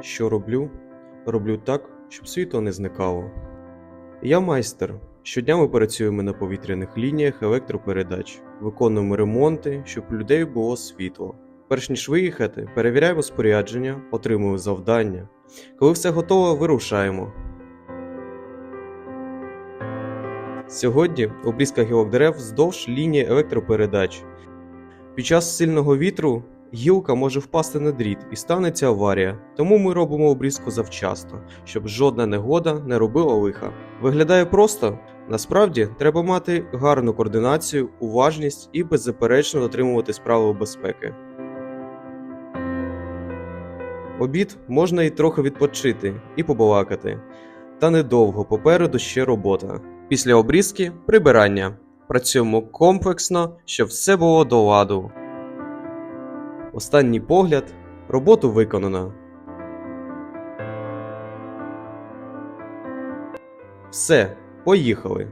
Що роблю? Роблю так, щоб світло не зникало. Я майстер. Щодня ми працюємо на повітряних лініях електропередач, виконуємо ремонти, щоб у людей було світло. Перш ніж виїхати, перевіряємо спорядження, отримуємо завдання. Коли все готово, вирушаємо. Сьогодні обрізка гілок дерев вздовж лінії електропередач. Під час сильного вітру гілка може впасти на дріт і станеться аварія, тому ми робимо обрізку завчасно, щоб жодна негода не робила лиха. Виглядає просто. Насправді треба мати гарну координацію, уважність і беззаперечно дотримуватись правил безпеки. Обід можна і трохи відпочити і побалакати. Та недовго попереду ще робота. Після обрізки прибирання. Працюємо комплексно, щоб все було до ладу. Останній погляд. Роботу виконано. Все, поїхали.